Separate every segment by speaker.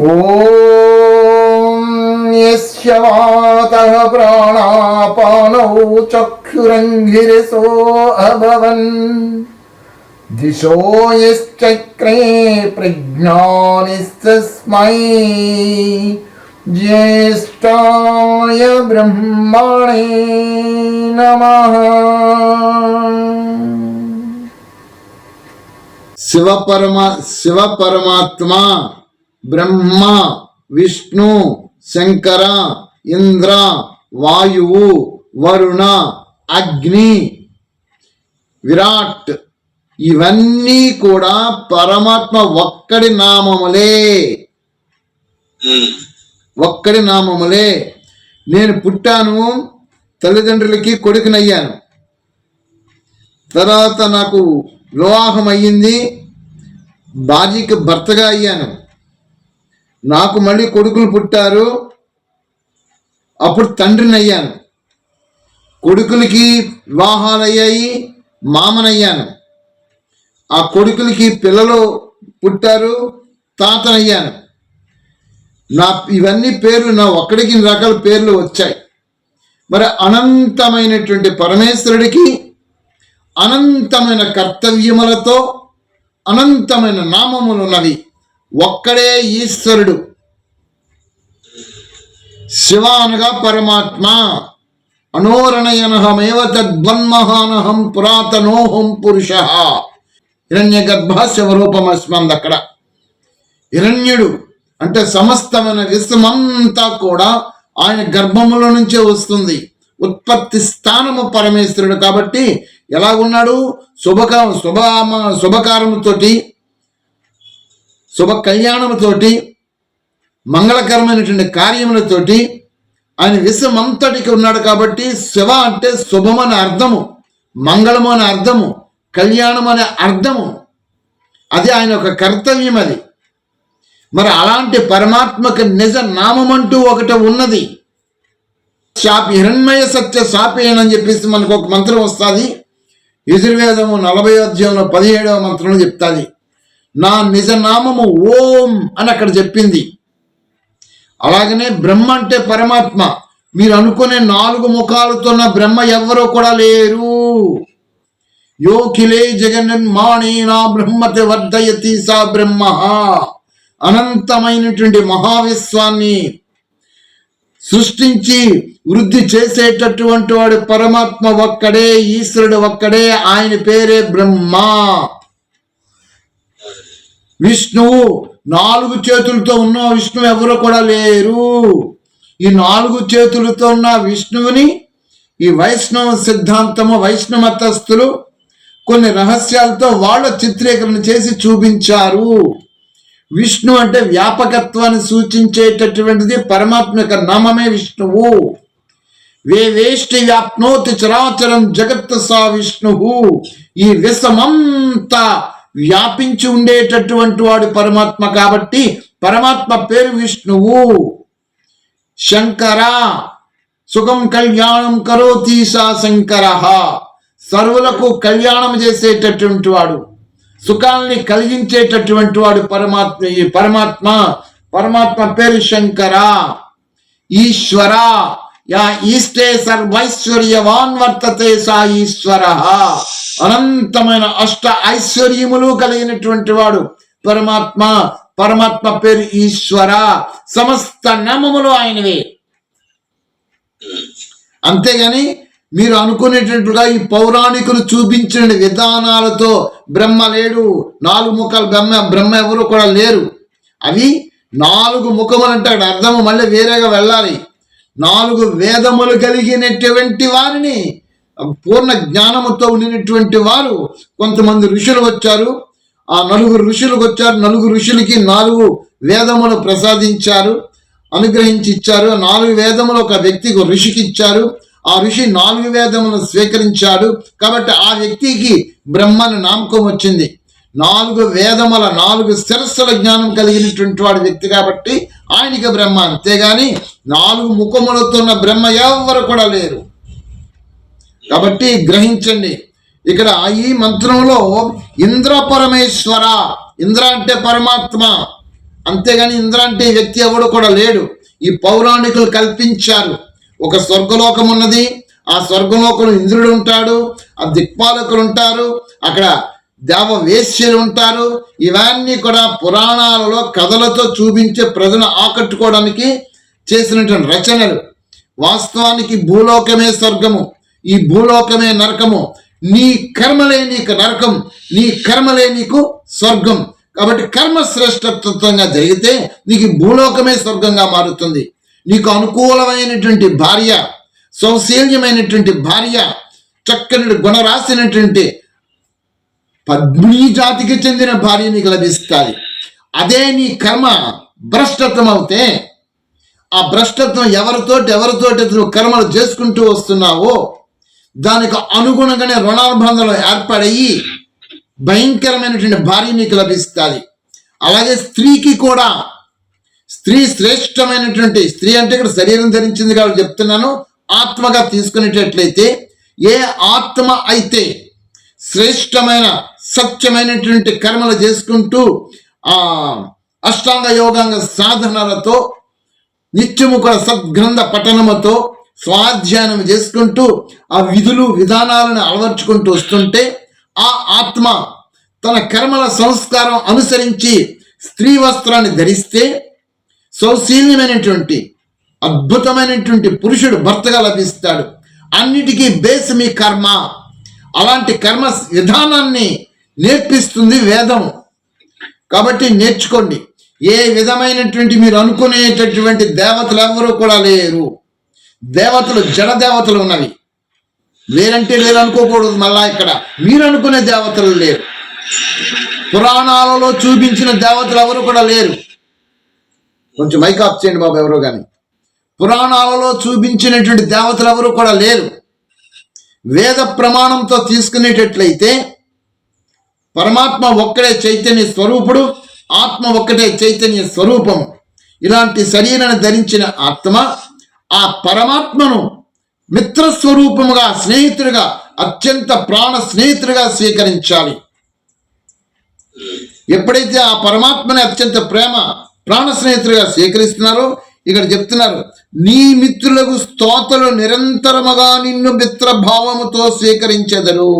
Speaker 1: ॐ यस्य वातः प्राणापानौ चक्षुरङ्घिरसो अभवन्। दिशो यश्चक्रे प्रज्ञानिस्तस्मै ज्येष्ठाय ब्रह्माणे नमः।
Speaker 2: शिव परमा शिव परमात्मा బ్రహ్మ విష్ణు శంకర ఇంద్ర వాయువు వరుణ అగ్ని విరాట్. ఇవన్నీ కూడా పరమాత్మ ఒక్కడి నామములే. ఒక్కడి నామములే. నేను పుట్టాను తల్లిదండ్రులకి కొడుకునయ్యాను. తర్వాత నాకు వివాహం అయ్యింది భార్యకి భర్తగా అయ్యాను. నాకు మళ్ళీ కొడుకులు పుట్టారు. అప్పుడు తండ్రిని అయ్యాను కొడుకులకి వివాహాలు అయ్యాయి మామనయ్యాను. ఆ కొడుకులకి పిల్లలు పుట్టారు తాతనయ్యాను. నా ఇవన్నీ పేర్లు నా ఒక్కడికి రకాల పేర్లు వచ్చాయి. మరి అనంతమైనటువంటి పరమేశ్వరుడికి అనంతమైన కర్తవ్యములతో అనంతమైన నామములు ఉన్నవి ఒక్కడే ఈశ్వరుడు. శివ అనగా పరమాత్మ. అనోరణయనహమేవ తద్వన్మహానహం పురాతనోహం పురుష. హిరణ్య గర్భ శివరూపమస్మంది అక్కడ హిరణ్యుడు అంటే సమస్తమైన విశ్వమంతా కూడా ఆయన గర్భములో నుంచే వస్తుంది. ఉత్పత్తి స్థానము పరమేశ్వరుడు కాబట్టి ఎలా ఉన్నాడు శుభక శుభ శుభకారముతోటి శుభ కళ్యాణముతోటి మంగళకరమైనటువంటి కార్యములతోటి ఆయన విశ్వమంతటికి ఉన్నాడు కాబట్టి శివ అంటే శుభమని అర్థము మంగళము అనే అర్థము కళ్యాణం అనే అర్థము. అది ఆయన ఒక కర్తవ్యం అది. మరి అలాంటి పరమాత్మక నిజ నామం అంటూ ఒకటి ఉన్నది. శాపి హిరణ్మయ సత్య శాపేణ అని చెప్పేసి మనకు ఒక మంత్రం వస్తుంది. యజుర్వేదము నలభై అధ్యాయంలో పదిహేడవ మంత్రంలో చెప్తాది. నా నిజనామము ఓం అని అక్కడ చెప్పింది. అలాగనే బ్రహ్మ అంటే పరమాత్మ. మీరు అనుకునే నాలుగు ముఖాలతో ఉన్న బ్రహ్మ ఎవ్వరూ కూడా లేరు. యోఖిలే జగన్మాణి నా బ్రహ్మతి వర్ధయతి సా బ్రహ్మ. అనంతమైనటువంటి మహావిశ్వాన్ని సృష్టించి వృద్ధి చేసేటటువంటి వాడు పరమాత్మ ఒక్కడే ఈశ్వరుడు ఒక్కడే ఆయన పేరే బ్రహ్మ. విష్ణువు నాలుగు చేతులతో ఉన్న విష్ణువు ఎవరు కూడా లేరు. ఈ నాలుగు చేతులతో ఉన్న విష్ణువుని ఈ వైష్ణవ సిద్ధాంతము వైష్ణవతస్థులు కొన్ని రహస్యాలతో వాళ్ళ చిత్రీకరణ చేసి చూపించారు. విష్ణు అంటే వ్యాపకత్వాన్ని సూచించేటటువంటిది పరమాత్మ యొక్క నామమే విష్ణువు. వే వేష్టి వ్యాప్నోతి చరాచరం జగత్ సా విష్ణువు. ఈ విషమంతా వ్యాపించి ఉండేటటువంటి వాడు పరమాత్మ కాబట్టి పరమాత్మ పేరు విష్ణువు. శంకర సుఖం కళ్యాణం కరోతి సా శంకర. సర్వులకు కళ్యాణం చేసేటటువంటి వాడు సుఖాల్ని కలిగించేటటువంటి వాడు పరమాత్మ పరమాత్మ పరమాత్మ పేరు శంకర. ఈశ్వర యా ఈష్టే సర్వైశ్వర్యవాన్ వర్తతే సా ఈశ్వర. అనంతమైన అష్ట ఐశ్వర్యములు కలిగినటువంటి వాడు పరమాత్మ. పరమాత్మ పేరు ఈశ్వర. సమస్త నామములు ఆయనవే. అంతేగాని మీరు అనుకునేటట్టుగా ఈ పౌరాణికులు చూపించిన విధానాలతో బ్రహ్మ లేడు. నాలుగు ముఖాలు బ్రహ్మ బ్రహ్మ ఎవరు కూడా లేరు. అవి నాలుగు ముఖములు అంటే అర్థము మళ్ళీ వేరేగా వెళ్ళాలి. నాలుగు వేదములు కలిగినటువంటి వారిని పూర్ణ జ్ఞానముతో ఉండినటువంటి వారు కొంతమంది ఋషులు వచ్చారు. ఆ నలుగురు ఋషులకు వచ్చారు. నలుగురు ఋషులకి నాలుగు వేదములు ప్రసాదించారు అనుగ్రహించి ఇచ్చారు. నాలుగు వేదములు ఒక వ్యక్తికి ఋషికి ఇచ్చారు. ఆ ఋషి నాలుగు వేదములను స్వీకరించాడు. కాబట్టి ఆ వ్యక్తికి బ్రహ్మని నామకం వచ్చింది. నాలుగు వేదముల నాలుగు శిరస్సుల జ్ఞానం కలిగినటువంటి వాడు వ్యక్తి కాబట్టి ఆయనకి బ్రహ్మ. అంతేగాని నాలుగు ముఖములతో ఉన్న బ్రహ్మ ఎవ్వరు కూడా లేరు. కాబట్టి గ్రహించండి. ఇక్కడ ఈ మంత్రంలో ఇంద్ర పరమేశ్వర ఇంద్ర అంటే పరమాత్మ. అంతేగాని ఇంద్ర అంటే వ్యక్తి ఎవడు కూడా లేడు. ఈ పౌరాణికులు కల్పించారు. ఒక స్వర్గలోకం ఉన్నది. ఆ స్వర్గలోకంలో ఇంద్రుడు ఉంటాడు ఆ దిక్పాలకులు ఉంటారు అక్కడ దేవ వేశ్యలు ఉంటారు. ఇవన్నీ కూడా పురాణాలలో కథలతో చూపించే ప్రజలు ఆకట్టుకోవడానికి చేసినటువంటి రచనలు. వాస్తవానికి భూలోకమే స్వర్గము. ఈ భూలోకమే నరకము. నీ కర్మలే నీకు నరకం. నీ కర్మలే నీకు స్వర్గం. కాబట్టి కర్మ శ్రేష్టత్వంగా జరిగితే నీకు భూలోకమే స్వర్గంగా మారుతుంది. నీకు అనుకూలమైనటువంటి భార్య సౌశీల్యమైనటువంటి భార్య చక్కని గుణరాసినటువంటి పద్మినీ జాతికి చెందిన భార్య నీకు లభిస్తుంది అదే నీ కర్మ భ్రష్టత్వం అవుతే ఆ భ్రష్టత్వం ఎవరితోటి ఎవరితోటి నువ్వు కర్మలు చేసుకుంటూ వస్తున్నావో దానికి అనుగుణంగానే రుణానుబంధంలో ఏర్పడయి భయంకరమైనటువంటి భార్య నీకు లభిస్తుంది. అలాగే స్త్రీకి కూడా స్త్రీ శ్రేష్టమైనటువంటి స్త్రీ అంటే ఇక్కడ శరీరం ధరించింది కాబట్టి చెప్తున్నాను ఆత్మగా తీసుకునేటట్లయితే ఏ ఆత్మ అయితే శ్రేష్టమైన సత్యమైనటువంటి కర్మలు చేసుకుంటూ ఆ అష్టాంగ యోగాంగ సాధనలతో నిత్యము కూడా సద్గ్రంథ పఠనముతో స్వాధ్యాయం చేసుకుంటూ ఆ విధులు విధానాలను అలవర్చుకుంటూ వస్తుంటే ఆ ఆత్మ తన కర్మల సంస్కారం అనుసరించి స్త్రీ వస్త్రాన్ని ధరిస్తే సౌశీల్యమైనటువంటి అద్భుతమైనటువంటి పురుషుడు భర్తగా లభిస్తాడు. అన్నిటికీ బేస్ మీ కర్మ. అలాంటి కర్మ విధానాన్ని నేర్పిస్తుంది వేదం. కాబట్టి నేర్చుకోండి. ఏ విధమైనటువంటి మీరు అనుకునేటటువంటి దేవతలు ఎవరూ కూడా లేరు. దేవతలు జడ దేవతలు ఉన్నవి. లేరంటే లేరు అనుకోకూడదు మళ్ళా ఇక్కడ. మీరు అనుకునే దేవతలు లేరు. పురాణాలలో చూపించిన దేవతలు ఎవరు కూడా లేరు. కొంచెం మైక్ ఆఫ్ చేయండి బాబు ఎవరో కానీ పురాణాలలో చూపించినటువంటి దేవతలు ఎవరు కూడా లేరు. వేద ప్రమాణంతో తీసుకునేటట్లయితే పరమాత్మ ఒక్కడే చైతన్య స్వరూపుడు ఆత్మ ఒక్కటే చైతన్య స్వరూపం. ఇలాంటి శరీరాన్ని ధరించిన ఆత్మ ఆ పరమాత్మను మిత్ర స్వరూపముగా స్నేహితుడిగా అత్యంత ప్రాణ స్నేహితుడిగా స్వీకరించాలి. ఎప్పుడైతే ఆ పరమాత్మని అత్యంత ప్రేమ ప్రాణ స్నేహితుడిగా స్వీకరిస్తున్నారో ఇక్కడ చెప్తున్నారు నీ మిత్రులకు స్తోతలు నిరంతరముగా నిన్ను మిత్ర భావముతో స్వీకరించెదరు.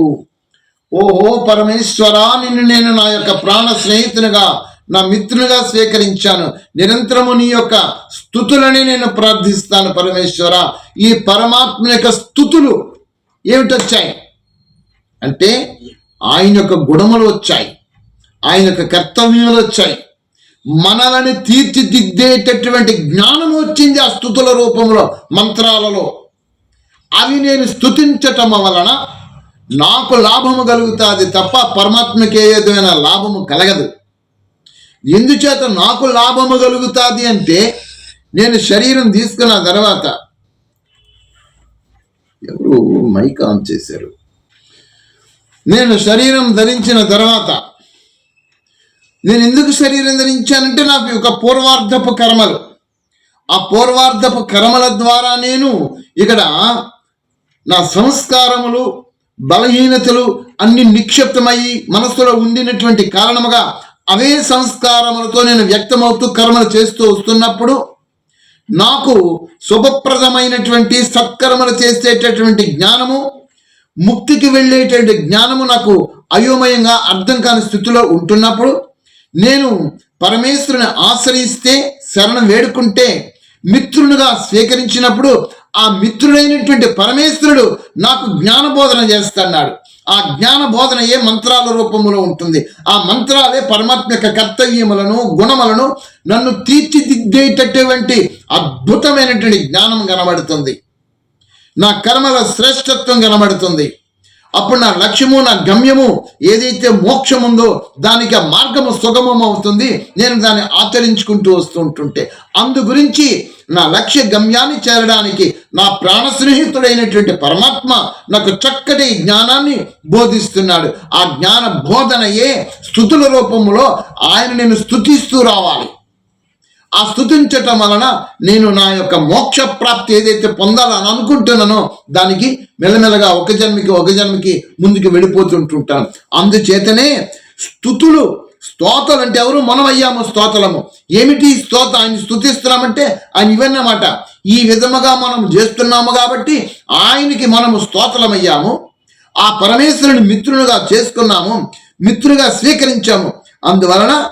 Speaker 2: ఓహో పరమేశ్వరా నిన్ను నేను నా యొక్క ప్రాణ స్నేహితునిగా నా మిత్రునిగా స్వీకరించాను. నిరంతరము నీ యొక్క స్థుతులని నేను ప్రార్థిస్తాను పరమేశ్వర. ఈ పరమాత్మ యొక్క స్థుతులు ఏమిటొచ్చాయి? అంటే ఆయన యొక్క గుణములు వచ్చాయి. ఆయన యొక్క కర్తవ్యములు వచ్చాయి. మనలని తీర్చిదిద్దేటటువంటి జ్ఞానం వచ్చింది ఆ స్థుతుల రూపంలో మంత్రాలలో. అవి నేను స్థుతించటం వలన నాకు లాభము కలుగుతుంది తప్ప పరమాత్మకి ఏదైనా లాభము కలగదు. ఎందుచేత నాకు లాభము కలుగుతుంది అంటే నేను శరీరం తీసుకున్న తర్వాత ఎవరు మైక్ ఆన్ చేశారు. నేను శరీరం ధరించిన తర్వాత నేను ఎందుకు శరీరం ధరించానంటే నాకు ఒక పూర్వార్ధపు కర్మలు. ఆ పూర్వార్ధపు కర్మల ద్వారా నేను ఇక్కడ నా సంస్కారములు బలహీనతలు అన్ని నిక్షిప్తమయ్యి మనస్సులో ఉండినటువంటి కారణముగా అవే సంస్కారములతో నేను వ్యక్తమవుతూ కర్మలు చేస్తూ వస్తున్నప్పుడు నాకు శుభప్రదమైనటువంటి సత్కర్మలు చేసేటటువంటి జ్ఞానము ముక్తికి వెళ్ళేటువంటి జ్ఞానము నాకు అయోమయంగా అర్థం కాని స్థితిలో ఉంటున్నప్పుడు నేను పరమేశ్వరుని ఆశ్రయిస్తే శరణం వేడుకుంటే మిత్రునిగా స్వీకరించినప్పుడు ఆ మిత్రుడైనటువంటి పరమేశ్వరుడు నాకు జ్ఞానబోధన చేస్తున్నాడు ఆ జ్ఞాన బోధన ఏ మంత్రాల రూపంలో ఉంటుంది? ఆ మంత్రాలే పరమాత్మ యొక్క కర్తవ్యములను గుణములను నన్ను తీర్చిదిద్దేటటువంటి అద్భుతమైనటువంటి జ్ఞానం కనబడుతుంది. నా కర్మల శ్రేష్టత్వం కనబడుతుంది. అప్పుడు నా లక్ష్యము నా గమ్యము ఏదైతే మోక్షం ఉందో దానికి ఆ మార్గము సుగమం అవుతుంది. నేను దాన్ని ఆచరించుకుంటూ వస్తుంటుంటే అందు గురించి నా లక్ష్య గమ్యాన్ని చేరడానికి నా ప్రాణ స్నేహితుడైనటువంటి పరమాత్మ నాకు చక్కటి జ్ఞానాన్ని బోధిస్తున్నాడు. ఆ జ్ఞాన బోధనయే స్థుతుల రూపంలో ఆయన నేను స్థుతిస్తూ రావాలి. ఆ స్థుతించటం వలన నేను నా యొక్క మోక్ష ప్రాప్తి ఏదైతే పొందాలని అనుకుంటున్నానో దానికి మెల్లమెల్లగా ఒక జన్మకి ఒక జన్మకి ముందుకు వెళ్ళిపోతుంటుంటాను. అందుచేతనే స్థుతులు స్తోతలు అంటే ఎవరు? మనం అయ్యాము స్తోతలము ఏమిటి స్తోత ఆయన స్థుతిస్తున్నామంటే ఆయన ఇవన్నమాట ఈ విధముగా మనం చేస్తున్నాము కాబట్టి ఆయనకి మనము స్తోతలమయ్యాము ఆ పరమేశ్వరుని మిత్రునిగా చేసుకున్నాము. మిత్రుగా స్వీకరించాము. అందువలన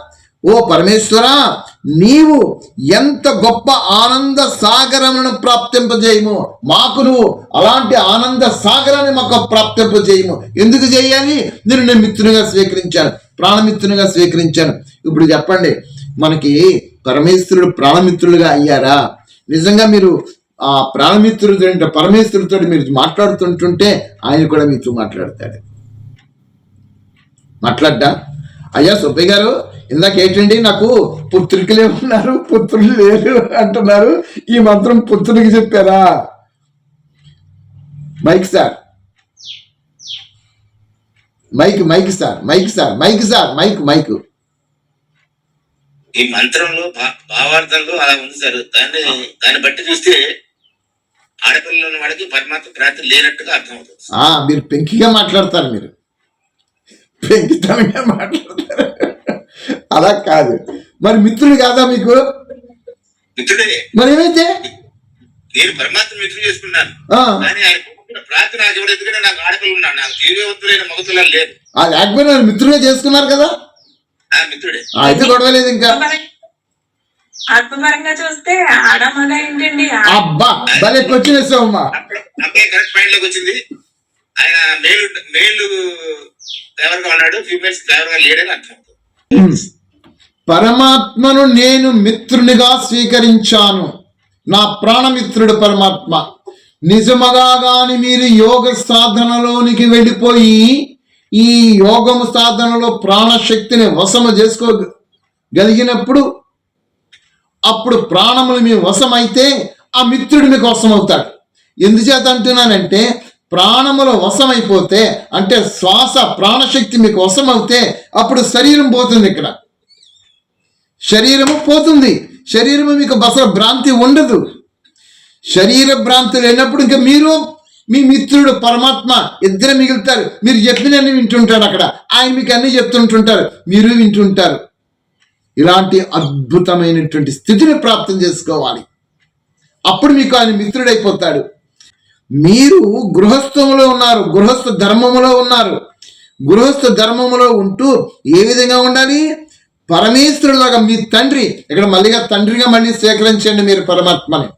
Speaker 2: ఓ పరమేశ్వర నీవు ఎంత గొప్ప ఆనంద సాగరమును ప్రాప్తింపజేయము? మాకు నువ్వు అలాంటి ఆనంద సాగరాన్ని మాకు ప్రాప్తింపజేయము. ఎందుకు చేయాలి? నేను నేను మిత్రునిగా స్వీకరించాను ప్రాణమిత్రునిగా స్వీకరించాను. ఇప్పుడు చెప్పండి మనకి పరమేశ్వరుడు ప్రాణమిత్రులుగా అయ్యారా? నిజంగా మీరు ఆ ప్రాణమిత్రుడు పరమేశ్వరుడితో మీరు మాట్లాడుతుంటుంటే ఆయన కూడా మీతో మాట్లాడతాడు. మాట్లాడ్డా? అయ్యా సుబ్బయ్య గారు ఇందాక ఏంటండి నాకు పుత్రికలే ఉన్నారు పుత్రులు లేరు అంటున్నారు. ఈ మంత్రం పుత్రుడికి చెప్పారా? Mike sir mike mike sir mike sir mike sir mike mike
Speaker 3: ఈ మంత్రంలో భావార్థంలో అలా ఉంది సార్. దాన్ని దాన్ని బట్టి చూస్తే ఆడపిల్లలు వాడికి పరమాత్మ ప్రార్థన లేనట్టుగా అర్థమవుతుంది
Speaker 2: ఆ మీరు పెంకిగా మాట్లాడతారు మీరు. పెంకితనంగా మాట్లాడతారు. అలా కాదు. మరి మిత్రుడు కాదా మీకు?
Speaker 3: మిత్రుడే.
Speaker 2: మరి ఏమైతే?
Speaker 3: నేను పరమాత్మ మిత్రుడు చేసుకున్నాను.
Speaker 2: ఆ,
Speaker 3: కానీ ఆయన ప్రార్థన ఎవరు ఎందుకంటే నాకు ఆడపిల్లలు ఉన్నాను నాకు జీవవంతులైన మగతులు లేరు.
Speaker 2: ఆ లేకపోయినా మిత్రుడే చేసుకున్నారు కదా?
Speaker 3: ఆ మిత్రుడే.
Speaker 2: అయితే గొడవలేదు ఇంకా.
Speaker 4: ఆత్మపరంగా చూస్తే ఆడమగ ఏంటండి?
Speaker 2: అబ్బా భలే క్వశ్చన్ వేసావమ్మా
Speaker 3: అప్పుడు అబ్బాయి కరెక్ట్ పాయింట్లోకి వచ్చింది. ఆయన మేలు మేలు డ్రైవర్గా ఉన్నాడు ఫీమేల్స్ డ్రైవర్గా లేడని అర్థం. Hmm.
Speaker 2: పరమాత్మను నేను మిత్రునిగా స్వీకరించాను. నా ప్రాణమిత్రుడు పరమాత్మ. నిజముగా గాని మీరు యోగ సాధనలోనికి వెళ్ళిపోయి ఈ యోగము సాధనలో ప్రాణశక్తిని వశము చేసుకోగలిగినప్పుడు అప్పుడు ప్రాణములు మీ వశమైతే ఆ మిత్రుడు మీకు వశమవుతాడు ఎందుచేత అంటున్నానంటే ప్రాణముల వశమైపోతే అంటే శ్వాస ప్రాణశక్తి మీకు వశమవుతే అప్పుడు శరీరం పోతుంది ఇక్కడ. శరీరము పోతుంది. శరీరము మీకు బస భ్రాంతి ఉండదు. శరీర భ్రాంతి లేనప్పుడు ఇంకా మీరు మీ మిత్రుడు పరమాత్మ ఇద్దరు మిగులుతారు. మీరు చెప్పినన్ని వింటుంటాడు అక్కడ. ఆయన మీకు అన్ని చెప్తుంటుంటారు. మీరు వింటుంటారు. ఇలాంటి అద్భుతమైనటువంటి స్థితిని ప్రాప్తం చేసుకోవాలి. అప్పుడు మీకు ఆయన మిత్రుడైపోతాడు. మీరు గృహస్థములో ఉన్నారు గృహస్థ ధర్మములో ఉన్నారు. గృహస్థ ధర్మములో ఉంటూ ఏ విధంగా ఉండాలి? పరమేశ్వరులాగా మీ తండ్రి ఇక్కడ మళ్ళీగా తండ్రిగా మళ్ళీ స్వీకరించండి మీరు పరమాత్మని.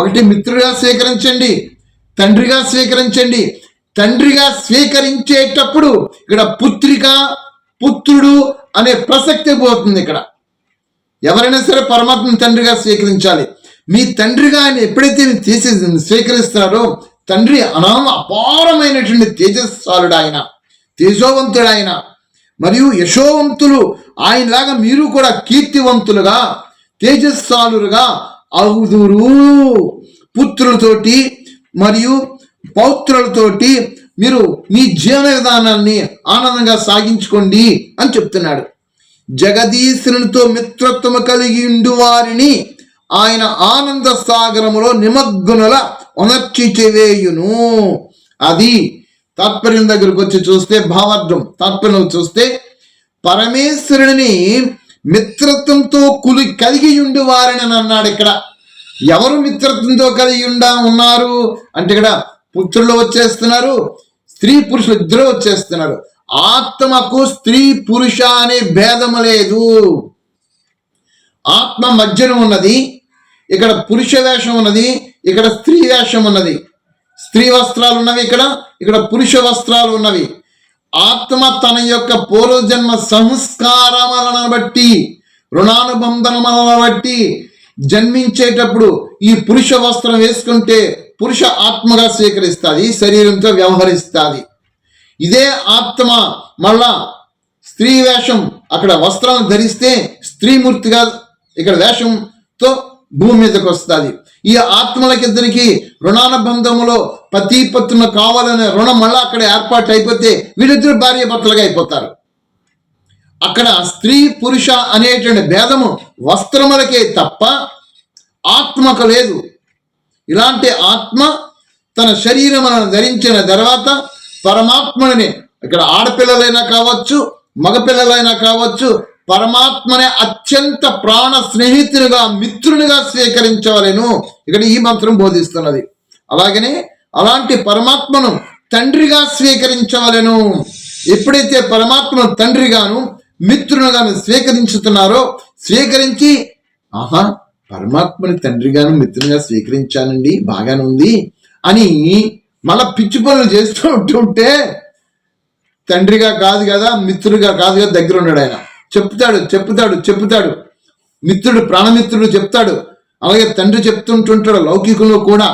Speaker 2: ఒకటి మిత్రుడిగా స్వీకరించండి తండ్రిగా స్వీకరించండి తండ్రిగా స్వీకరించేటప్పుడు ఇక్కడ పుత్రిక పుత్రుడు అనే ప్రసక్తి పోతుంది ఇక్కడ. ఎవరైనా సరే పరమాత్మ తండ్రిగా స్వీకరించాలి. మీ తండ్రిగా ఆయన ఎప్పుడైతే మీరు తీసి స్వీకరిస్తారో తండ్రి అనామ అపారమైనటువంటి తేజస్సాలుడు ఆయన తేజోవంతుడు ఆయన మరియు యశోవంతులు ఆయనలాగా మీరు కూడా కీర్తివంతులుగా తేజస్సాలుగా అవుదురు. పుత్రులతోటి మరియు పౌత్రులతోటి మీరు మీ జీవన విధానాన్ని ఆనందంగా సాగించుకోండి అని చెప్తున్నాడు. జగదీశునితో మిత్రత్వము కలిగి ఉండు వారిని ఆయన ఆనంద సాగరములో నిమగ్నుల ఉనర్చి చెవేయును అది తాత్పర్యం దగ్గరకు వచ్చి చూస్తే భావార్థం తాత్పర్యం చూస్తే పరమేశ్వరుని మిత్రత్వంతో కులి కలిగి ఉండి వారని అన్నాడు ఇక్కడ. ఎవరు మిత్రత్వంతో కలిగి ఉండా ఉన్నారు? అంటే ఇక్కడ పుత్రులు వచ్చేస్తున్నారు స్త్రీ పురుషులు ఇద్దరు వచ్చేస్తున్నారు. ఆత్మకు స్త్రీ పురుష అనే భేదము లేదు. ఆత్మ మధ్యన ఉన్నది ఇక్కడ పురుష వేషం ఉన్నది ఇక్కడ స్త్రీ వేషం ఉన్నది. స్త్రీ వస్త్రాలు ఉన్నవి ఇక్కడ ఇక్కడ పురుష వస్త్రాలు ఉన్నవి. ఆత్మ తన యొక్క పూర్వజన్మ సంస్కారములను బట్టి రుణానుబంధనములను బట్టి జన్మించేటప్పుడు ఈ పురుష వస్త్రం వేసుకుంటే పురుష ఆత్మగా స్వీకరిస్తుంది శరీరంతో వ్యవహరిస్తుంది. ఇదే ఆత్మ మళ్ళా స్త్రీ వేషం అక్కడ వస్త్రాలను ధరిస్తే స్త్రీమూర్తిగా ఇక్కడ వేషంతో భూమి మీదకి వస్తుంది. ఈ ఆత్మలకిద్దరికి రుణానుబంధములో పతి పత్తున కావాలనే రుణం మళ్ళీ అక్కడ ఏర్పాటు అయిపోతే వీళ్ళిద్దరు భార్య భర్తలుగా అయిపోతారు. అక్కడ స్త్రీ పురుష అనేటువంటి భేదము వస్త్రములకే తప్ప ఆత్మకు లేదు. ఇలాంటి ఆత్మ తన శరీరములను ధరించిన తర్వాత పరమాత్మని ఇక్కడ ఆడపిల్లలైనా కావచ్చు మగపిల్లలైనా కావచ్చు పరమాత్మనే అత్యంత ప్రాణ స్నేహితునిగా మిత్రునిగా స్వీకరించవలెను. ఇక్కడ ఈ మంత్రం బోధిస్తున్నది. అలాగనే అలాంటి పరమాత్మను తండ్రిగా స్వీకరించవలెను. ఎప్పుడైతే పరమాత్మను తండ్రిగాను మిత్రునిగాను స్వీకరించుతున్నారో స్వీకరించి ఆహా పరమాత్మని తండ్రిగాను మిత్రునిగా స్వీకరించానండి బాగానే ఉంది అని మళ్ళా పిచ్చి పనులు చేస్తూ ఉంటుంటే తండ్రిగా కాదు కదా మిత్రుడిగా కాదు కదా దగ్గర ఉన్నాడు ఆయన. చెప్తాడు చెప్తాడు చెప్తాడు. మిత్రుడు ప్రాణమిత్రుడు చెప్తాడు. అలాగే తండ్రి చెప్తుంటుంటాడు లౌకికంలో కూడా.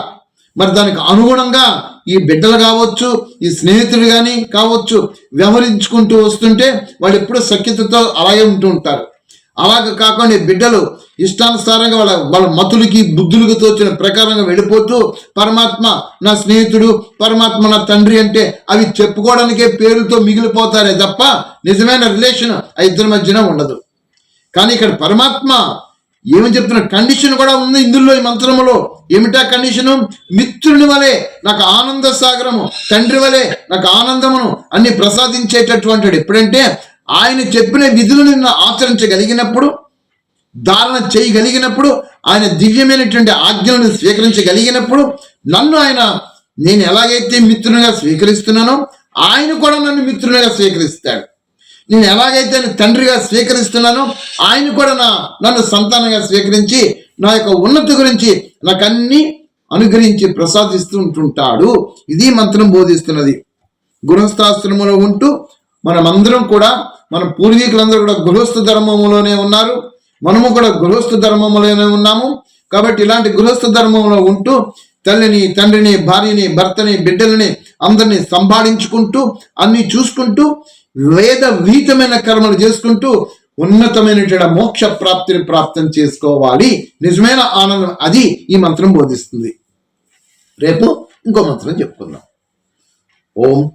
Speaker 2: మరి దానికి అనుగుణంగా ఈ బిడ్డలు కావచ్చు ఈ స్నేహితులు కానీ కావచ్చు వ్యవహరించుకుంటూ వస్తుంటే వాళ్ళు ఎప్పుడూ సఖ్యతతో అలాగే ఉంటూ ఉంటారు. అలాగ కాకుండా బిడ్డలు ఇష్టానుసారంగా వాళ్ళ వాళ్ళ మతులకి బుద్ధులకు తోచిన ప్రకారంగా వెళ్ళిపోతూ పరమాత్మ నా స్నేహితుడు పరమాత్మ నా తండ్రి అంటే అవి చెప్పుకోవడానికే పేరుతో మిగిలిపోతారే తప్ప నిజమైన రిలేషన్ ఆ ఇద్దరి మధ్యన ఉండదు. కానీ ఇక్కడ పరమాత్మ ఏమని చెప్తున్న కండిషన్ కూడా ఉంది ఇందులో ఈ మంత్రములో. ఏమిటా కండిషను మిత్రుని వలె నాకు ఆనంద సాగరము తండ్రి వలె నాకు ఆనందమును అన్ని ప్రసాదించేటటువంటి ఎప్పుడంటే ఆయన చెప్పిన విధులు నిన్ను ఆచరించగలిగినప్పుడు ధారణ చేయగలిగినప్పుడు ఆయన దివ్యమైనటువంటి ఆజ్ఞలను స్వీకరించగలిగినప్పుడు నన్ను ఆయన నేను ఎలాగైతే మిత్రునిగా స్వీకరిస్తున్నానో ఆయన కూడా నన్ను మిత్రునిగా స్వీకరిస్తాడు. నేను ఎలాగైతే తండ్రిగా స్వీకరిస్తున్నానో ఆయన కూడా నా నన్ను సంతానంగా స్వీకరించి నా యొక్క ఉన్నతి గురించి నాకు అన్ని అనుగ్రహించి ప్రసాదిస్తూ ఉంటుంటాడు. ఇది మంత్రం బోధిస్తున్నది. గృహస్థాశ్రమంలో ఉంటూ మనమందరం కూడా మన పూర్వీకులందరూ కూడా గృహస్థ ధర్మములోనే ఉన్నారు. మనము కూడా గృహస్థ ధర్మములోనే ఉన్నాము. కాబట్టి ఇలాంటి గృహస్థ ధర్మంలో ఉంటూ తల్లిని తండ్రిని భార్యని భర్తని బిడ్డలని అందరినీ సంభాళించుకుంటూ అన్ని చూసుకుంటూ వేద విహితమైన కర్మలు చేసుకుంటూ ఉన్నతమైనటువంటి మోక్ష ప్రాప్తిని ప్రాప్తం చేసుకోవాలి. నిజమైన ఆనందం అది ఈ మంత్రం బోధిస్తుంది. రేపు ఇంకో మంత్రం చెప్పుకుందాం. ఓం